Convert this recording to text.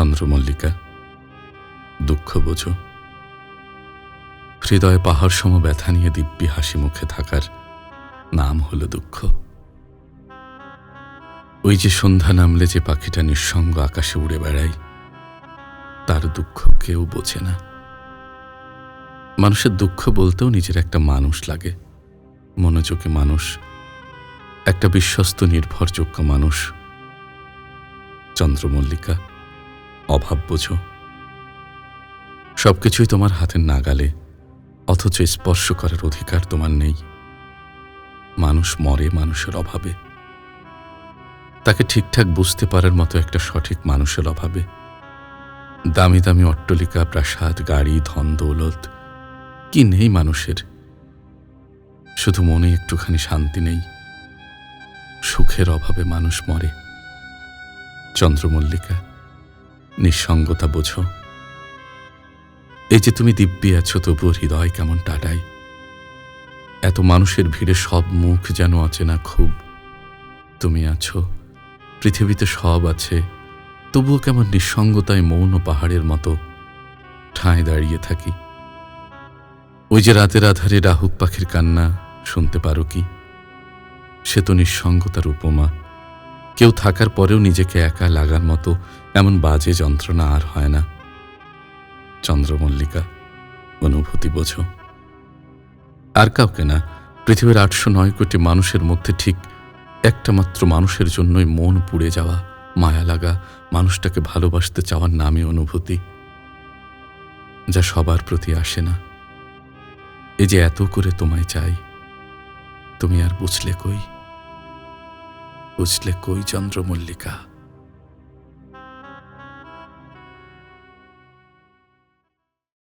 চন্দ্রমল্লিকা দুঃখ বোঝো হৃদয়ে পাহাড় সম ব্যথা নিয়ে দিব্যি হাসি মুখে থাকার নাম হলো দুঃখ। ওই যে সন্ধ্যা নামলে যে পাখিটা নিঃসঙ্গ আকাশে উড়ে বেড়ায়, তার দুঃখ কেউ বোঝে না। মানুষের দুঃখ বলতেও নিজের একটা মানুষ লাগে। মনোযোগী মানুষ, একটা বিশ্বস্ত নির্ভরযোগ্য মানুষ। চন্দ্রমল্লিকা অভাব বোঝো। সবকিছুই তোমার হাতের নাগালে, অথচ স্পর্শ করার অধিকার তোমার নেই। মানুষ মরে মানুষের অভাবে। তাকে ঠিকঠাক বুঝতে পারার মতো একটা সঠিক মানুষের অভাবে। দামি দামি অট্টলিকা, প্রাসাদ, গাড়ি, ধন, দৌলত, কি নেই মানুষের? শুধু মনে একটুখানি শান্তি নেই। সুখের অভাবে মানুষ মরে। চন্দ্রমল্লিকা নিঃসঙ্গতা বোঝো। এই যে তুমি দিব্যি আছো, তবুও হৃদয় কেমন টাটাই? এত মানুষের ভিড়ে সব মুখ যেন অচেনা খুব। তুমি আছো, পৃথিবীতে সব আছে, তবুও কেমন নিঃসঙ্গতায় মৌন পাহাড়ের মতো ঠাঁই দাঁড়িয়ে থাকি। ওই যে রাতের আধারে রাহুক পাখির কান্না, শুনতে পারো কি? সে তো নিঃসঙ্গতার উপমা। কেউ থাকার পরেও নিজেকে একা লাগার মতো এমন বাজে যন্ত্রণা আর হয় না। চন্দ্রমল্লিকা, অনুভূতি বোঝো। আর কাউকে না, পৃথিবীর আটশো নয় কোটি মানুষের মধ্যে ঠিক একটা মাত্র মানুষের জন্যই মন পুড়ে যাওয়া, মায়া লাগা মানুষটাকে ভালোবাসতে চাওয়ার নামে অনুভূতি, যা সবার প্রতি আসে না। এই যে এত করে তোমায় চাই, তুমি আর বুঝলে কই? বুঝলে কই চন্দ্রমল্লিকা?